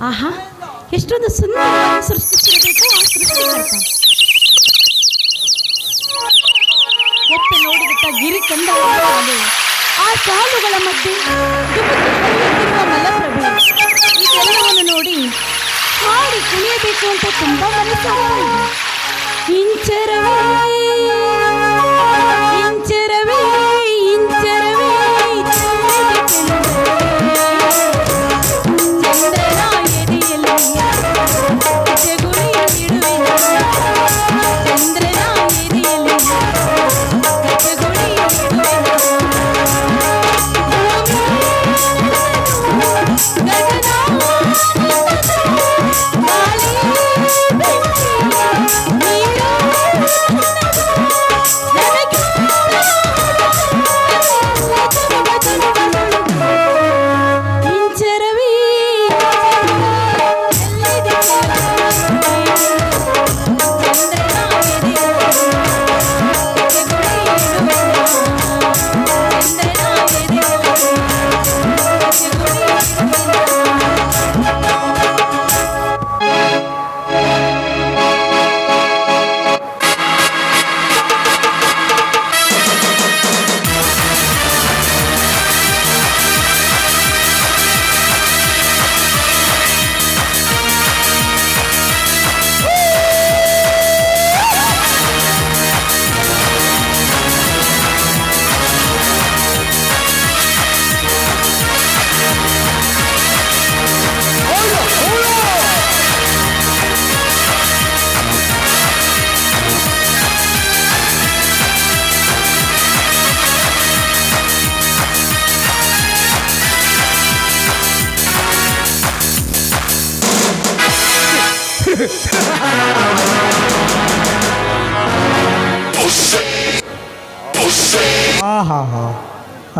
ಆಹಾ, ಎಷ್ಟೊಂದು ಸುಂದರವಾಗಿ ಸೃಷ್ಟಿಸಿರಬೇಕು ಆ ಸೃಷ್ಟಿಕರ್ತ ಎತ್ತು ನೋಡಿಬಿಟ್ಟ ಗಿರಿ ಕಂದ ಆ ಸಾಲುಗಳ ಮಧ್ಯೆ ಮಲಪ್ರಭೆ. ಇದೆಲ್ಲವನ್ನು ನೋಡಿ ಹಾಡಿ ಕುಣಿಯಬೇಕು ಅಂತ ತುಂಬಾ ಇಂಚರವೇ ಇಂಚರವೇ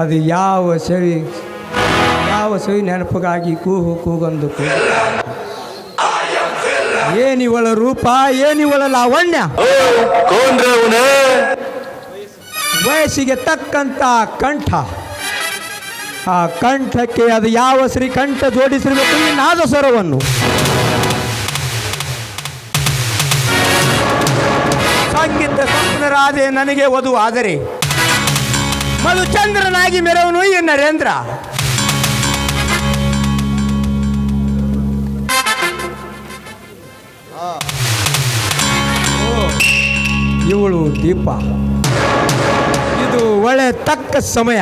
ಅದು ಯಾವ ಸವಿ ಯಾವ ಸವಿ ನೆನಪಿಗಾಗಿ ಕೂಗು, ಕೂಗೊಂದು ಕೂಗು. ಏನಿವಳ ರೂಪ ಏನಿವಳ ಲಾವಣ್ಯ? ವಯಸ್ಸಿಗೆ ತಕ್ಕಂತ ಕಂಠ. ಆ ಕಂಠಕ್ಕೆ ಅದು ಯಾವ ಶ್ರೀಕಂಠ ಜೋಡಿಸಿರಬೇಕು ಈ ನಾದ ಸ್ವರವನ್ನು ಸಂಗೀತ ಸಂಪನ್ನರಾದೆ ನನಗೆ ವಧು ಆದರೆ ಮಧುಚಂದ್ರನಾಗಿ ಮೆರವನು ಈ ನರೇಂದ್ರ. ಇವಳು ದೀಪ. ಇದು ಒಳ್ಳೆ ತಕ್ಕ ಸಮಯ.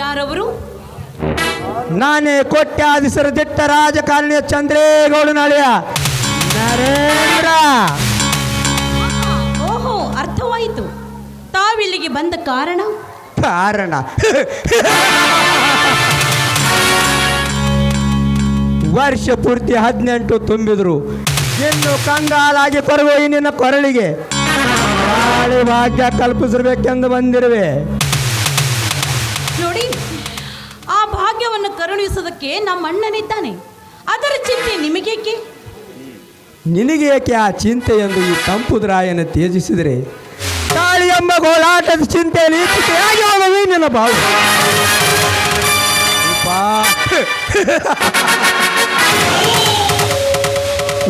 ಯಾರವರು? ನಾನೇ ಕೋಟ್ಯಾಧಿಸರ ದಿಟ್ಟ ರಾಜಕಾರಣಿಯ ಚಂದ್ರೇಗೌಡ ನಾಳೆಯ ನರೇಂದ್ರ. ತಾವಿಲ್ಲಿಗೆ ಬಂದ ಕಾರಣ? ಕಾರಣ. ವರ್ಷ ಪೂರ್ತಿ ಹದಿನೆಂಟು ತುಂಬಿದ್ರು. ಇನ್ನು ಕಂಗಾಲಾಗಿ ಈ ನಿನ್ನ ಕೊರಳಿಗೆ. ಗಾಳಿ ಭಾಗ್ಯ ಕಲ್ಪಿಸಿರ್ಬೇಕೆಂದು ಬಂದಿರುವೆ. ನೋಡಿ ಆ ಭಾಗ್ಯವನ್ನು ಕರುಣಿಸೋದಕ್ಕೆ ನಮ್ಮ ಅಣ್ಣನಿದ್ದಾನೆ ಅದರ ಚಿಂತೆ ನಿಮಗೇಕೆ? ನಿನಗೇಕೆ ಆ ಚಿಂತೆ ಎಂದು ಈ ತಂಪುದ್ರಾಯನ ತ್ಯಜಿಸಿದರೆ? ಎಂಬ ಗೋಳಾಟದ ಚಿಂತೆಯಲ್ಲಿ ಹೋಗುವೆ ನಿನ್ನ ಬಾವು.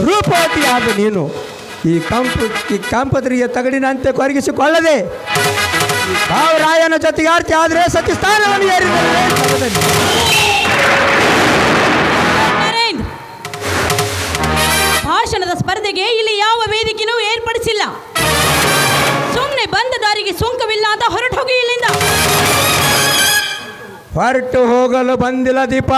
ರೂಪವತಿಯಾದ ನೀನು ಈ ಕಂಪ, ಈ ಕಂಪದ್ರಿಗೆ ತಗಡಿನಂತೆ ಕೊರಗಿಸಿಕೊಳ್ಳದೆ. ಭಾವರಾಯನ ಜೊತೆಗೆ ಆರ್ತಿ ಆದರೆ ಜಗದಲ್ಲಿ. ಭಾಷಣದ ಸ್ಪರ್ಧೆಗೆ ಇಲ್ಲಿ ಯಾವ ವೇದಿಕೆನೂ ಏರ್ಪಡಿಸಿಲ್ಲ. ಸುಮ್ಮನೆ ಬಂದ ದಾರಿಗೆ ಸುಂಕವಿಲ್ಲ ಅಂತ ಹೊರಟು ಹೋಗಿ ಇಲ್ಲಿಂದ ಹೊರಟು ಹೋಗಲು ಬಂದಿಲ್ಲ ದೀಪ.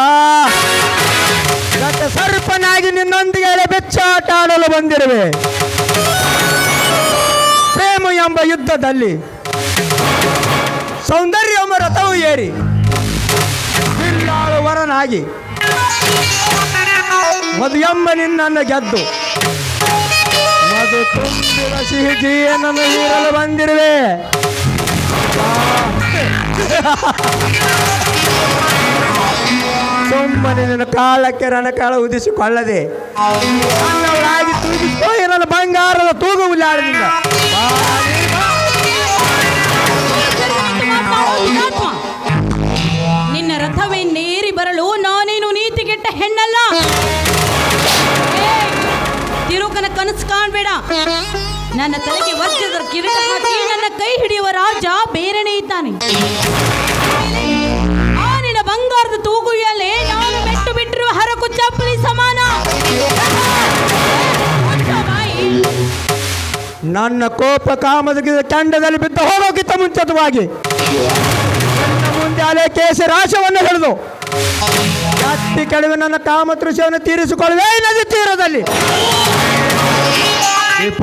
ಗತ ಸರ್ಪನಾಗಿ ನಿನ್ನೊಂದಿಗೆ ಬೆಚ್ಚಾಟ ಆಡಲು ಬಂದಿರುವೆ. ಪ್ರೇಮ ಎಂಬ ಯುದ್ಧದಲ್ಲಿ ಸೌಂದರ್ಯ ಎಂಬ ರಥವು ಏರಿ ವರನಾಗಿ. ಮದು ಎಂಬ ನಿನ್ನನ್ನು ಗೆದ್ದು ಅದು ತುಂಬಿದ ಸಿಹಿ ಜೀವನ ನೀರಲು ಬಂದಿರುವೆ. ಸುಮ್ಮನೆ ನನ್ನ ಕಾಲಕ್ಕೆ ರಣಕಾಲ ಉದಿಸಿಕೊಳ್ಳದೆ. ಅನ್ನವಳಾಗಿ ತೂಗಿಸೋ ನನ್ನ ಬಂಗಾರದ ತೂಗು ಉಲ್ಲಾಡಲಿಲ್ಲ ನಿನ್ನ ರಥವೇ ನೇರಿ ಬರಲು ನಾನೇನು ನೀತಿಗೆಟ್ಟ ಹೆಣ್ಣಲ್ಲ? ತಲೆಗೆ ವಜ್ರದ ಕಿರೀಟ ಹಾಕಿ ನನ್ನ ಕೈ ಹಿಡಿಯುವ ರಾಜ ಬೇರೆನೇ ಇದ್ದಾನೆ. ಆ ನಿನ್ನ ಬಂಗಾರದ ತೂಗುಯಲ್ಲೇ ನಾನು ಬೆಟ್ಟು ಬಿಟ್ಟಿರುವ ಹರಕು ಚಪ್ಪಲಿ ಸಮಾನ. ನನ್ನ ಕೋಪ ಕಾಮದ ಕೆಂಡದಲ್ಲಿ ಬಿದ್ದು ಹೋಗೋಕ್ಕಿಂತ ಮುಂಚಿತವಾಗಿ. ನನ್ನ ಮುಂದೆ ಅಲೆ ಕೇಸಿ ರಾಶವನ್ನು ಹಿಡಿದು ಜಾಸ್ತಿ ಕೆಳಗೆ ನನ್ನ ಕಾಮ ತೃಷ್ಯವನ್ನು ತೀರಿಸಿಕೊಳ್ಳುವೆ ನದಿ ತೀರದಲ್ಲಿ. ದೀಪ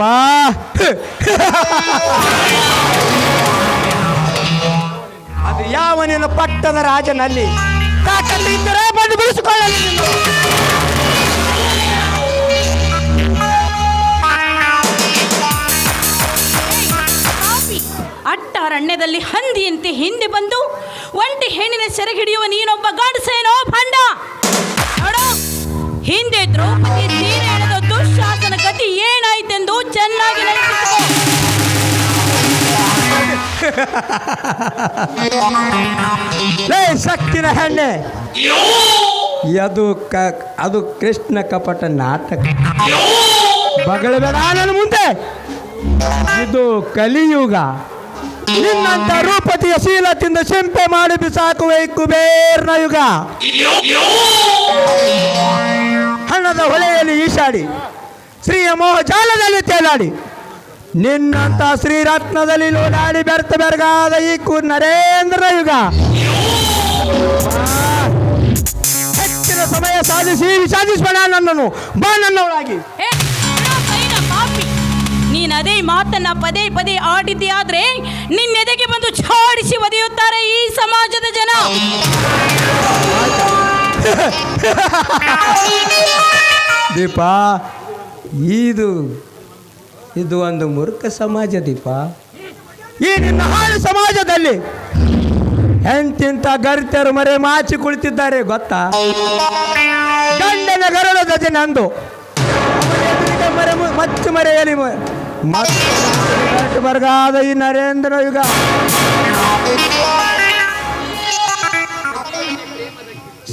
ಅದು ಯಾವ ನೀನು ಪಟ್ಟದ ರಾಜನಲ್ಲಿ? ಕಾಟಲ್ಲಿ ಇದ್ದರೆ ಬಂದು ಬಿಡಿಸಿಕೊಳ್ಳಲಿ ಅಟ್ಟ ಅರಣ್ಯದಲ್ಲಿ ಹಂದಿಯಂತೆ ಹಿಂದೆ ಬಂದು ಒಂಟಿ ಹೆಣ್ಣಿನ ಸೆರೆಗಿಡಿಯುವ ನೀನೊಬ್ಬ ಗಂಡಸೇನೋ ಭಂಡ. ನೋಡು ಹಿಂದೆ ದ್ರೌಪದಿ ಸೀರೆ ಎಳೆದ ದುಶ್ಯಾಸನ ಗತಿ ಏನಾಯ್ತೆಂದು ಚೆನ್ನಾಗಿ ಶಕ್ತಿನ ಹೆಣ್ಣೆ. ಅದು ಕ, ಅದು ಕೃಷ್ಣ ಕಪಟ ನಾಟಕ. ಬಗಳ ನನ್ನ ಮುಂದೆ. ಇದು ಕಲಿಯುಗ. ನಿನ್ನಂತ ರೂಪತಿಯ ಶೀಲದಿಂದ ಸಿಂಪೆ ಮಾಡಿ ಬಿಸಾಕುವ ಕುಬೇರ್ನ ಯುಗ. ಹಣದ ಹೊಳೆಯಲ್ಲಿ ಈಶಾಡಿ. ಶ್ರೀಯ ಮೋಹ ಜಾಲದಲ್ಲಿ ತೇಲಾಡಿ. ನಿನ್ನಂತ ಶ್ರೀರತ್ನದಲ್ಲಿ ಲೋಡಾಡಿ ಬೆರ್ತ ಬೆರಗಾದ ಈ ಕು ನರೇಂದ್ರ ಯುಗ. ಹೆಚ್ಚಿನ ಸಮಯ ಸಾಧಿಸಿ ಸಾಧಿಸಬೇಡ ನನ್ನನ್ನು. ಬಾ ನನ್ನವಳಾಗಿ. ನೀನ್ ಅದೇ ಮಾತನ್ನ ಪದೇ ಪದೇ ಆಡಿದ್ಯಾದ್ರೆ ನಿನ್ನೆದೆಗೆ ಬಂದು ಛಾಡಿಸಿ ಒದೆಯುತ್ತಾರೆ ಈ ಸಮಾಜದ ಜನ. ದೀಪ ಇದು ಇದು ಒಂದು ಮೂರ್ಖ ಸಮಾಜ ದೀಪ. ಈ ನಿನ್ನ ಹಾಳು ಸಮಾಜದಲ್ಲಿ ಎಂತಿಂತ ಗರ್ತರು ಮರೆ ಮಾಚಿ ಕುಳಿತಿದ್ದಾರೆ ಗೊತ್ತಾ? ಗಂಡನ ಗರಳ ಜನ ನಂದು. ಮರೆ ಮಚ್ಚು ಮರೆಯಲಿ ಮತ್ತು ಬರ್ಗಾದ ಈ ನರೇಂದ್ರ ಯುಗ.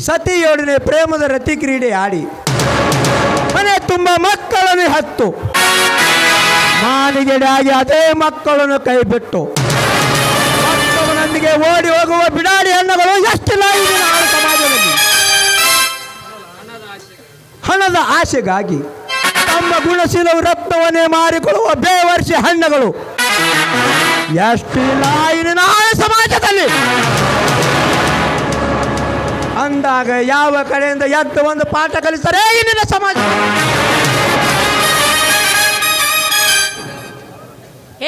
ಸತಿಯೊಡನೆ ಪ್ರೇಮದ ರತಿ ಕ್ರೀಡೆ ಆಡಿ. ತುಂಬ ಮಕ್ಕಳನ್ನು ಹತ್ತು. ಮಾನಿಗೆಡಾಗಿ ಅದೇ ಮಕ್ಕಳನ್ನು ಕೈಬಿಟ್ಟು. ಮಕ್ಕಳೊಂದಿಗೆ ಓಡಿ ಹೋಗುವ ಬಿಡಾಡಿ ಹಣ್ಣುಗಳು ಎಷ್ಟು ಸಮಾಜದಲ್ಲಿ? ಹಣದ ಆಸೆಗಾಗಿ ತಮ್ಮ ಗುಣಶೀಲವು ರಕ್ತವನ್ನೇ ಮಾರಿಕೊಳ್ಳುವ ಬೇವರ್ಷಿ ಹಣ್ಣುಗಳು ಎಷ್ಟು ಈಗಿನ ಸಮಾಜದಲ್ಲಿ? ಅಂದಾಗ ಯಾವ ಕಡೆಯಿಂದ ಎದ್ದು ಒಂದು ಪಾಠ ಕಲಿಸ್ತಾರೆ? ಇಂದಿನ ಸಮಾಜ.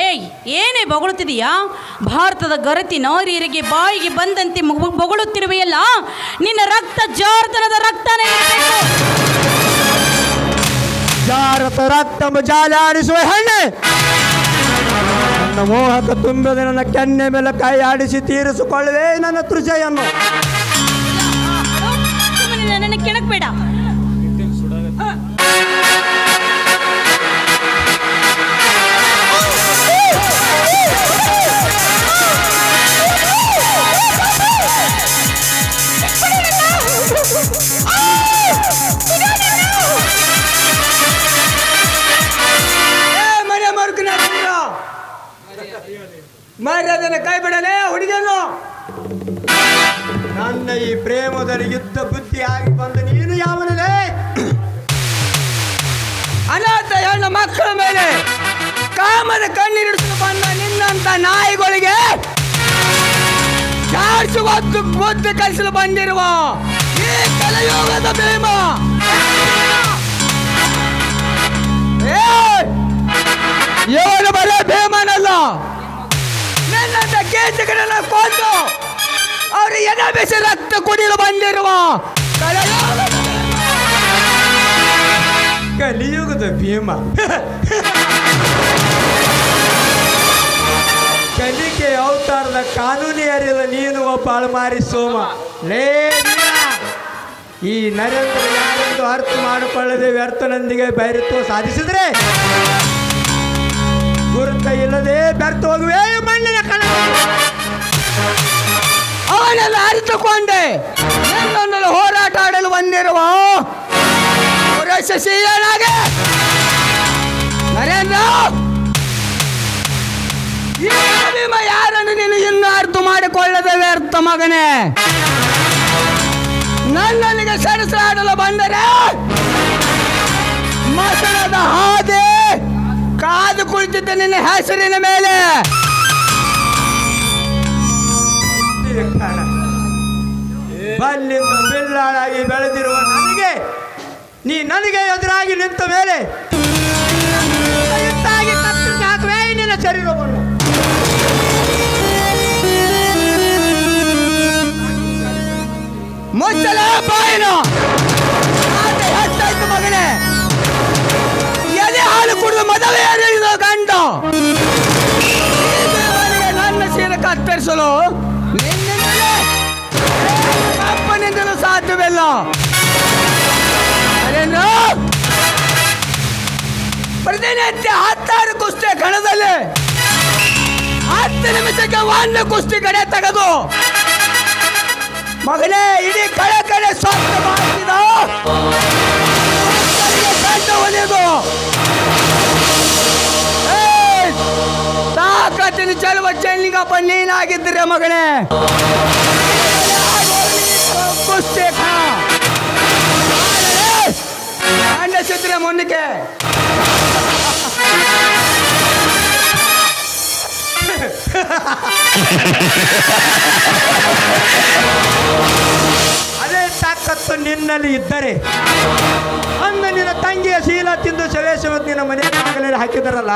ಏಯ್ ಏನೇ ಬೊಗಳುತ್ತಿದೆಯಾ? ಭಾರತದ ಗರತಿ ನಾರಿಯರಿಗೆ ಬಾಯಿಗೆ ಬಂದಂತೆ ಬೊಗಳುತ್ತಿರುವೆಯಲ್ಲ? ನಿನ್ನ ರಕ್ತ ಜಾರ್ತನದ ರಕ್ತನೇ ಇರಬೇಕು. ಜಾರತ ರಕ್ತ ಜಾಲ ಆಡಿಸುವ ಹೆಣ್ಣೆ. ನನ್ನ ಮೋಹಕ ತುಂಬಿದ ನನ್ನ ಕೆನ್ನೆ ಮೇಲೆ ಕೈ ಆಡಿಸಿ ತೀರಿಸಿಕೊಳ್ಳುವೆ ನನ್ನ ತೃಷೆಯನ್ನು. ನನ್ನನ್ನು ಕೆಣಕ್ಬೇಡ ಅದನ್ನ ಕೈ ಬಿಡಲೇ ಹುಡುಗನು ನನ್ನ ಈ ಪ್ರೇಮದಲ್ಲಿ ನಿನ್ನಂತ ನಾಯಿಗಳಿಗೆ ಚಾರ್ಜ್ ಒತ್ತು ಬುದ್ಧಿ ಕಲಿಸಲು ಬಂದಿರುವ ಈ ಕಲಯೋಗದ ಭೀಮ! ಇವನು ಬರೇ ಭೀಮನಲ್ಲ ನನ್ನಂತ ಕೇಸಗಳನ್ನ ಕೊಂದು ಅವರು ಎದೆ ಬಿಸಿ ರಕ್ತ ಕುಡಿಯಲು ಬಂದಿರುವ ಕಲಿಯುಗದ ಭೀಮ. ಕಲಿಕೆ ಕಾನೂನಿ ಅರಿದ ನೀನು ಒಬ್ಬ ಅಳಮಾರಿ ಸೋಮ. ಲೇ ಈ ನರೇಂದ್ರ ಯಾರೆಂದು ಅರ್ಥ ಮಾಡಿಕೊಳ್ಳದೆ ವ್ಯರ್ಥನೊಂದಿಗೆ ಬೈರತ್ವ ಸಾಧಿಸಿದ್ರೆ ಗುರುತ ಇಲ್ಲದೆ ಬೆರ್ತು ಹೋಗುವೆ ಮಣ್ಣಿನ ಕಣ ಅವನೆಲ್ಲ ಅರಿತುಕೊಂಡೆ. ಹೋರಾಟ ಆಡಲು ಬಂದಿರುವ ನರೇಂದ್ರ! ಯಾರನ್ನು ನೀನು ಇನ್ನೂ ಅರ್ಥ ಮಾಡಿಕೊಳ್ಳದೆ ವ್ಯರ್ಥ ಮಗನೇ? ನನ್ನನಿಗೆ ಸೆಣಸಾಡಲು ಬಂದರೆ ಮಸಣದ ಹಾದೆ ಕಾದು ಕುಳಿತಿದ್ದ ನಿನ್ನ ಹೆಸರಿನ ಮೇಲೆ. ಬಲ್ಲಿಂದ ಬಿಲ್ಲಾಳಾಗಿ ಬೆಳೆದಿರುವ ನನಗೆ, ನೀ ನನಗೆ ಎದುರಾಗಿ ನಿಂತ ಮೇಲೆ ಶರೀರವನ್ನು. ಮುಚ್ಚಲ ಬಾಯಿನ. ಹೆಚ್ಚಾಯ್ತು ಮಗನೇ. ಎದೆ ಹಾಲು ಕುಡಿದು ಮೊದಲೇ ಏರಿದ ಗಂಡ. ನನ್ನ ಸೀರೆ ಕತ್ತರಿಸಲು ಅಪ್ಪನಿಂದಲೂ ಸಾಧ್ಯವಿಲ್ಲ. ಅದೇನು? ಪ್ರತಿನಿತ್ಯ ಹತ್ತಾರು ಕುಸ್ತಿ ಕಣದಲ್ಲಿ ಹತ್ತು ನಿಮಿಷಕ್ಕೆ ಒಂದು ಕುಸ್ತಿ ಕಡೆ ತೆಗೆದು ಮಗನೇ ಇಡೀ ಕಡೆ ಕಡೆ ಸ್ವಂತ ಮಾಡ್ತಿದ ತಾಕತ್ತಿನ ಚೆಲುವ ಚೆನ್ನಿಗಪ್ಪ ನೀನಾಗಿದ್ದರೆ ಮಗನೇ? ಕುಸ್ತಿ ಮುಂದಕ್ಕೆ ಅದೇ ತಾಕತ್ತು ನಿನ್ನಲ್ಲಿ ಇದ್ದರೆ, ಅಂದ ನಿನ್ನ ತಂಗಿಯ ಶೀಲ ತಿಂದು ಸವೇಶವತ್ತು ನಿನ್ನ ಮನೆ ಬಾಗಿಲಲ್ಲಿ ಹಾಕಿದರಲ್ಲ,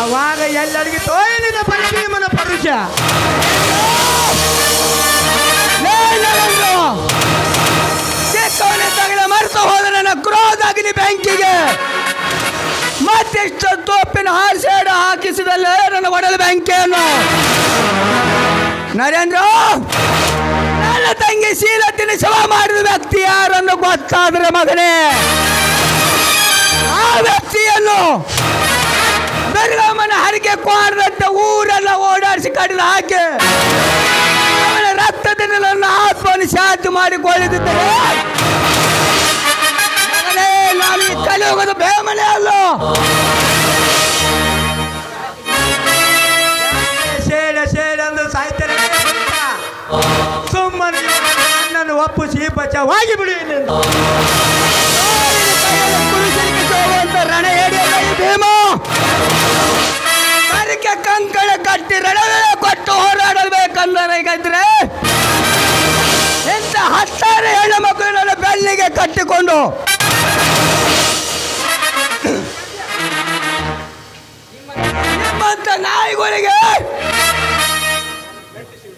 ಆವಾಗ ಎಲ್ಲರಿಗೆ ತೋಯಲಿನ ನಿನ್ನ ಪರಮೀಮನ ಪರುಷ. ಚಿಕ್ಕವನಿದ್ದಾಗಲೇ ಮರೆತು ಹೋದ ನನ್ನ ಕ್ರೋಧ ಅಗ್ನಿ ಬೆಂಕಿಗೆ ಮತ್ತೆಷ್ಟು ತೋಪಿನ ಹಾರ್ಸೇಡ ಹಾಕಿಸಿದಲ್ಲೇ ನನ್ನ ಒಡಲು ಬೆಂಕಿಯನ್ನು ನರೇಂದ್ರ, ನನ್ನ ತಂಗಿ ಶೀಲ ತಿನಿಸುವ ಮಾಡಿದ ವ್ಯಕ್ತಿ ಯಾರನ್ನು ಗೊತ್ತಾದ್ರೆ ಮಗನೇ? ಆ ವ್ಯಕ್ತಿಯನ್ನು ಬೆರಗಮ್ಮನ ಹರಿಕೆ ಕೋಡದಂತೆ ಊರೆಲ್ಲ ಓಡಾಡಿಸಿ ಕಡಿದು ಹಾಕಿ ಅವನ ರಕ್ತದಿಂದ ನನ್ನ ಆತ್ಮವನ್ನು ಶಾಂತಿ ಮಾಡಿಕೊಳ್ಳುತ್ತಿದ್ದರೆ ನಾನು ಈ ಕಲಿಯುಗದ ಬೇಮನೆ ಅಲ್ಲ ಸುಮ್ಮನೆ ನನ್ನನ್ನು ಒಪ್ಪಿಸಿ ಬಚಾವಾಗಿ ಬಿಡಿ ರಣ ಭೀಮ. ಅದಕ್ಕೆ ಕಂಕಣ ಕಟ್ಟಿ ರಣವೇ ಕೊಟ್ಟು ಹೋರಾಡಬೇಕಂದ್ರೆ ಇಂಥ ಹತ್ತಾರು ಹೆಣ್ಣು ಮಕ್ಕಳು ನನ್ನ ಬೆನ್ನಿಗೆ ಕಟ್ಟಿಕೊಂಡು ನಿಮ್ಮಂತ ನಾಯಿಗಳಿಗೆ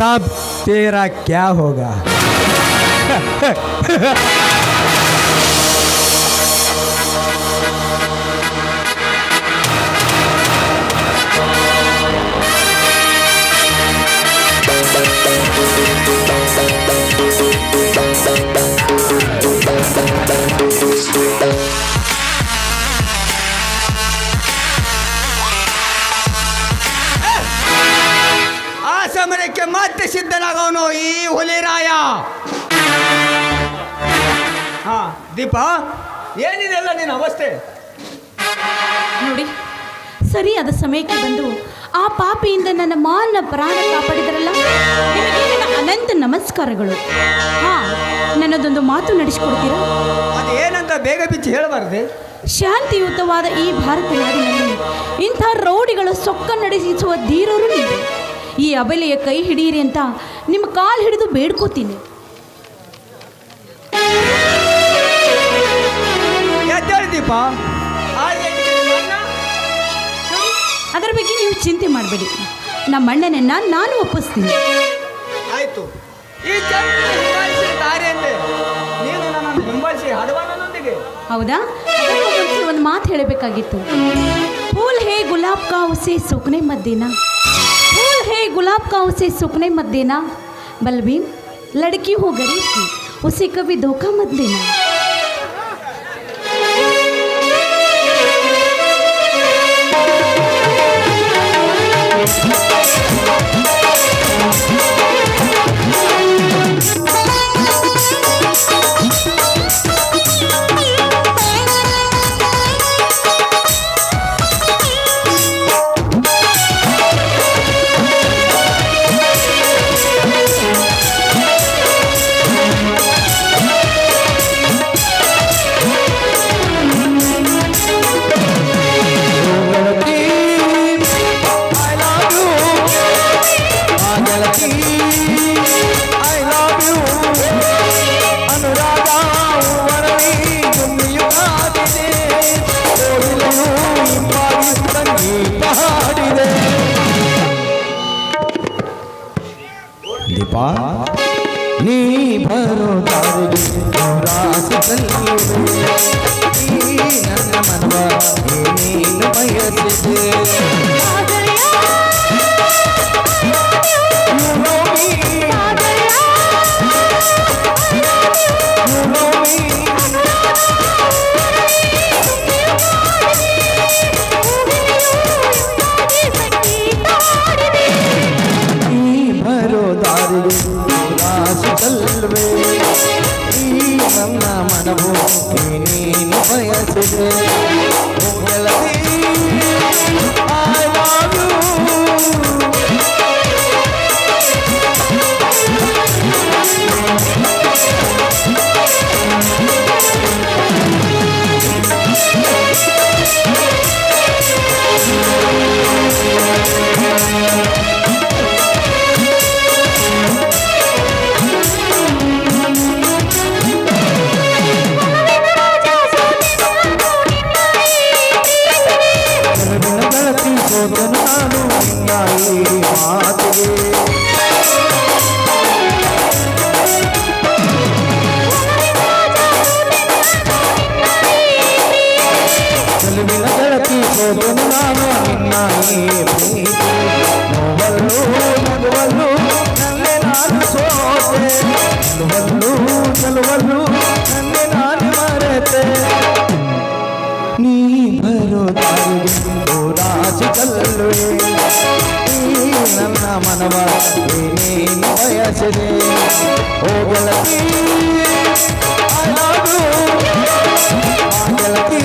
तब तेरा क्या होगा? ನಿನ್ನ ಅವಸ್ಥೆ. ನೋಡಿ ಸರಿಯಾದ ಸಮಯಕ್ಕೆ ಬಂದು ಆ ಪಾಪಿಯಿಂದ ನನ್ನ ಮಾನ ಪ್ರಾಣ ಕಾಪಾಡಿದರಲ್ಲ? ನಿಮಗೆ ನನ್ನ ಅನಂತ ನಮಸ್ಕಾರಗಳು. ಹಾ ನನ್ನದೊಂದು ಮಾತು ನಡೆಸಿಕೊಡ್ತೀರಾ? ಅದೇನಂತ ಬೇಗ ಬಿಚ್ಚಿ ಹೇಳಬಾರ್ದೆ? ಶಾಂತಿಯುತವಾದ ಈ ಭಾರತ ನಾಡಿನಲ್ಲಿ ಇಂಥ ರೌಡಿಗಳ ಸೊಕ್ಕ ನಡೆಸಿಸುವ ಧೀರರು ನೀವು. ಈ ಅಬಲೆಯ ಕೈ ಹಿಡಿಯಿರಿ ಅಂತ ನಿಮ್ಮ ಕಾಲು ಹಿಡಿದು ಬೇಡ್ಕೋತೀನಿ. ದೀಪಾ. ಅದರ ಬಗ್ಗೆ ನೀವು ಚಿಂತೆ ಮಾಡಬೇಡಿ. ನಮ್ಮ ಅಣ್ಣನನ್ನ ನಾನು ಒಪ್ಪಿಸ್ತೀನಿ. ಆಯ್ತು. ಹೌದಾ? ಒಂದು ಮಾತು ಹೇಳಬೇಕಾಗಿತ್ತು. ಫೂಲ್ ಹೇ ಗುಲಾಬ್ ಕಾವುಸೆ ಸುಕ್ನೆ ಮದ್ದೇನಾ ಫೂಲ್ ಹೇ ಗುಲಾಬ್ ಕಾವುಸೆ ಸುಕ್ನೆ ಮದ್ದೇನಾ ಬಲ್ಬೀಮ್ ಲಡ್ಕಿ ಹೋ ಗರೀಬ್ ಉಸೆ ಕವಿ ಧೋಕಾ ಮದ್ದೇನಾ पार नी भरो तारी रास कल the rain. ఓ రాజు కల్లు ನನ್ನ ಮನವ ನೀನು ಬಯಸಿದೆ ಹೋಗಲತಿ ಗೆಳತಿ